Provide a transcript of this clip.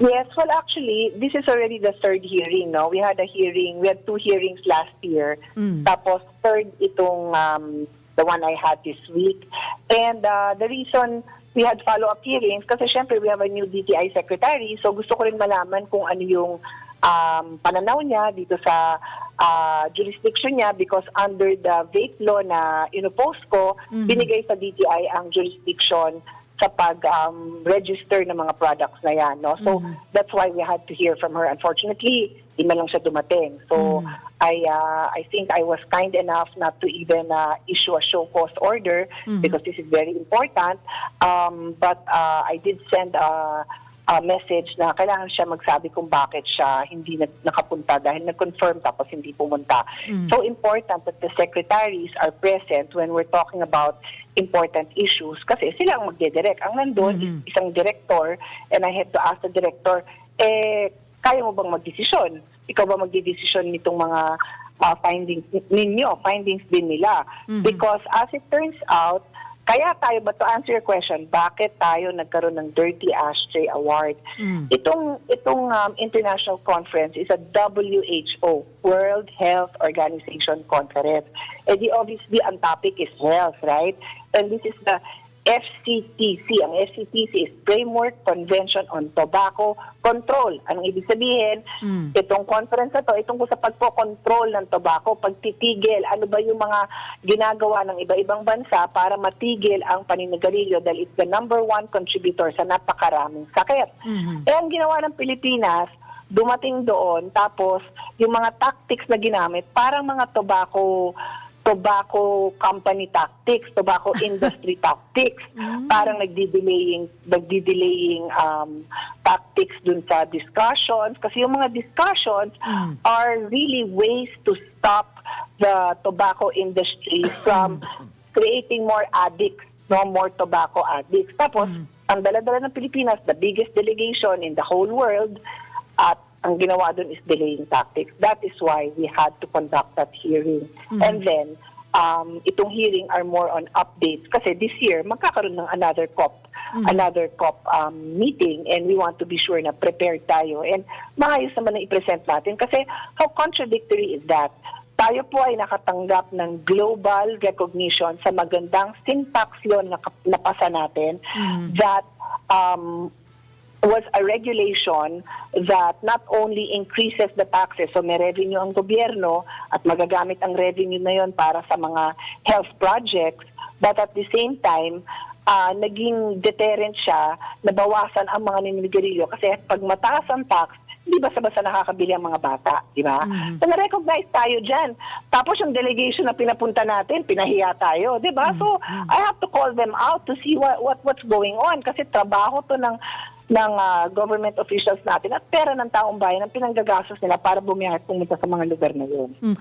Yes, well actually, this is already the third hearing, no? We had a hearing, we had two hearings last year. Tapos third itong um, the one I had this week. And uh, the reason we had follow-up hearings kasi syempre we have a new DTI secretary, so gusto ko rin malaman kung ano yung um, pananaw niya dito sa uh, jurisdiction niya because under the vape law na inopose ko, binigay sa DTI ang jurisdiction sa pag-register ng mga products na yan. No? So, that's why we had to hear from her. Unfortunately, di man lang siya dumating. So, I uh, I think I was kind enough not to even uh, issue a show cause order because this is very important. Um, but uh, I did send a, a message na kailangan siya magsabi kung bakit siya hindi nag- nakapunta dahil nag-confirm tapos hindi pumunta. So important that the secretaries are present when we're talking about important issues kasi sila ang magdedirect. Ang nandun is isang director and I had to ask the director, eh, kaya mo bang magdesisyon? Ikaw ba magdidesisyon nitong mga uh, findings ninyo, findings din nila? Because as it turns out, kaya tayo ba to answer your question, bakit tayo nagkaroon ng Dirty Ashtray Award? Itong itong um, international conference is a WHO, World Health Organization conference. Eh di obviously ang topic is health, right? And this is the FCTC. Ang FCTC is Framework Convention on Tobacco Control. Anong ibig sabihin? Itong conference na to, itong sa pagpo-control ng tobacco, pagtitigil, ano ba yung mga ginagawa ng iba-ibang bansa para matigil ang paninigarilyo dahil it's the number one contributor sa napakaraming sakit. Eh, ang ginawa ng Pilipinas, dumating doon, tapos yung mga tactics na ginamit, parang mga tobacco tobacco company tactics, tobacco industry tactics. Parang nagdi-delaying, nagdi-delaying um, tactics dun sa discussions. Kasi yung mga discussions are really ways to stop the tobacco industry from creating more addicts, no more tobacco addicts. Tapos, ang dala-dala ng Pilipinas, the biggest delegation in the whole world, at ang ginawa doon is delaying tactics. That is why we had to conduct that hearing. And then, um, itong hearing are more on updates. Kasi this year, magkakaroon ng another COP, another COP um, meeting and we want to be sure na prepared tayo. And maayos naman na i-present natin. Kasi how contradictory is that? Tayo po ay nakatanggap ng global recognition sa magandang syntax yun na napasa natin that um, was a regulation that not only increases the taxes, so may revenue ang gobyerno at magagamit ang revenue na yon para sa mga health projects, but at the same time, ah, naging deterrent siya, nabawasan ang mga nininigarilyo kasi pag mataas ang tax, hindi basta-basta nakakabili ang mga bata, di ba? So na-recognize tayo dyan. Tapos yung delegation na pinapunta natin, pinahiya tayo, di ba? So I have to call them out to see what, what what's going on kasi trabaho to ng ng ah, government officials natin at pera ng taong bayan ang pinanggagastos nila para bumiyahe pumunta sa mga lugar na yun. Mm.